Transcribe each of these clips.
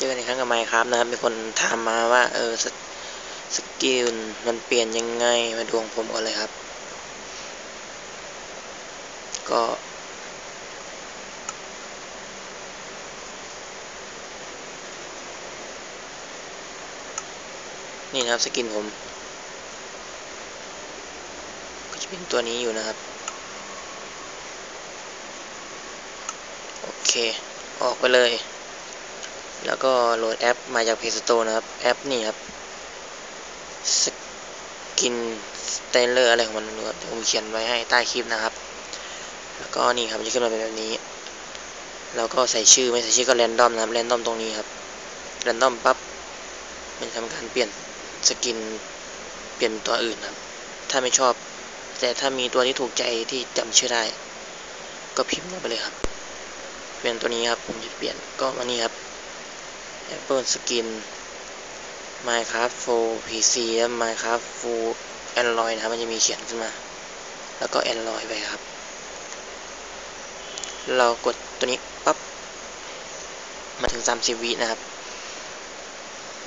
เจอในครั้งกับไมค์ครับนะครับ มีคนถามมาว่า เออสสกิลมันเปลี่ยนยังไง มาดวงผมก่อนเลยครับ ก็นี่นะครับสกินผม ก็จะเป็นตัวนี้อยู่นะครับ โอเค ออกไปเลย แล้วก็โหลดแอปมาจาก Play Store นะครับ แอปนี่ครับสกินสเตนเลอร์อะไรของมันนะครับผมเขียนไว้ให้ใต้คลิปนะครับ แล้วก็นี่ครับจะขึ้นมาเป็นแบบนี้ แล้วก็ใส่ชื่อไม่ใส่ชื่อก็แรนดอมนะครับแรนดอมตรงนี้ครับแรนดอมปั๊บมันทำการเปลี่ยนสกินเปลี่ยนเป็นตัวอื่นครับ ถ้าไม่ชอบ แต่ถ้ามีตัวที่ถูกใจที่จำชื่อได้ ก็พิมพ์ลงไปเลยครับ เปลี่ยนตัวนี้ครับผมจะเปลี่ยนก็มานี่ครับ Apple Skin Minecraft Full PC และ Minecraft Full Android นะครับ มันจะมีเขียนขึ้นมา แล้วก็ Android ไปครับ เรากดตัวนี้ปั๊บ มาถึง 30 วินะครับ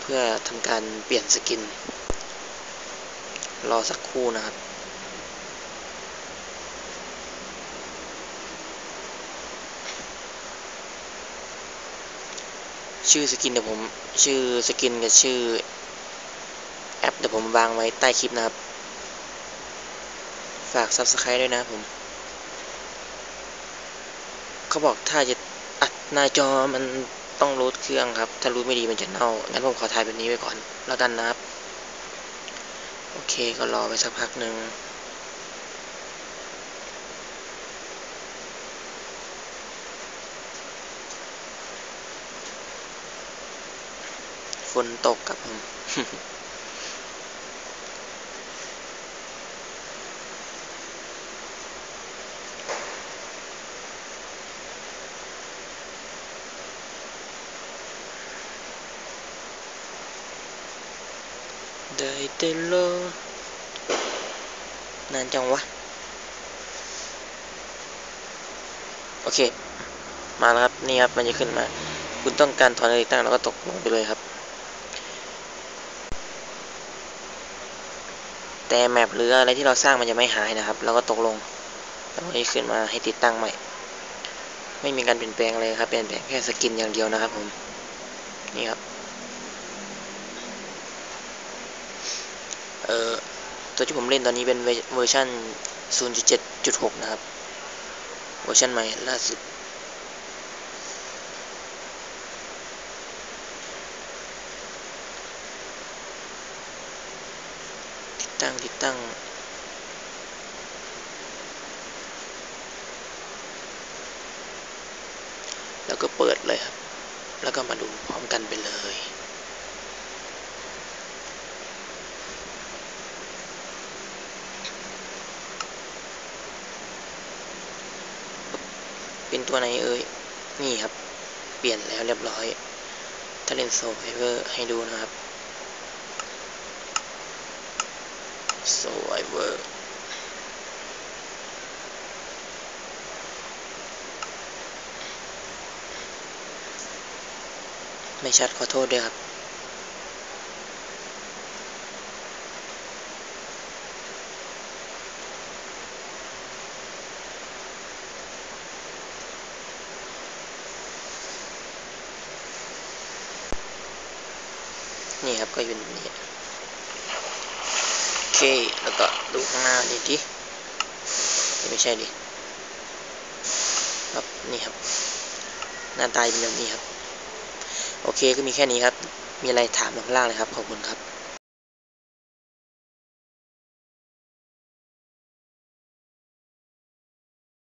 เพื่อทำการเปลี่ยนสกิน รอสักครู่นะครับ ชื่อสกินเดี๋ยวผม ชื่อสกินกับชื่อแอปเดี๋ยวผมวางไว้ใต้คลิปนะครับ ฝาก Subscribe ด้วยนะผม เขาบอกถ้าจะอัดหน้าจอมันต้องรูดเครื่องครับ ถ้ารูดไม่ดีมันจะเน่า งั้นผมขอถ่ายแบบนี้ไว้ก่อนแล้วกันนะครับ โอเคก็รอไปสักพักหนึ่ง ฝนตกครับผม ได้แต่รอนานจังวะ โอเค มาแล้วครับ นี่ครับ มันจะขึ้นมา คุณต้องการถอนนาฬิกาตั้งแล้วก็ตกลงไปเลยครับ แต่แมปหรืออะไรที่เราสร้างมันจะไม่หายนะครับ เราก็ตกลงแล้วก็ขึ้นมาให้ติดตั้งใหม่ ไม่มีการเปลี่ยนแปลงเลยครับ เปลี่ยนแปลงแค่สกินอย่างเดียวนะครับผม นี่ครับ เอ่อ ตัวที่ผมเล่นตอนนี้เป็นเวอร์ชัน0.7.6 นะครับ เวอร์ชันใหม่ล่าสุด ตั้งติดตั้งแล้วก็เปิดเลยครับ แล้วก็มาดูพร้อมกันไปเลย เป็นตัวไหนเอ่ย นี่ครับ เปลี่ยนแล้วเรียบร้อยถ้าเลนโซไ i เวอร์ให้ดูนะครับ โซไ i เวอร์ไม่ชัดขอโทษด้วยครับ นี่ครับก็อยู่แบบนี้ เคแล้วก็ดูข้างหน้าดิดิไม่ใช่ดิครับนี่ครับ หน้าตาเป็นแบบนี้ครับ โอเคก็มีแค่นี้ครับ มีอะไรถามลงล่างเลยครับ ขอบคุณครับ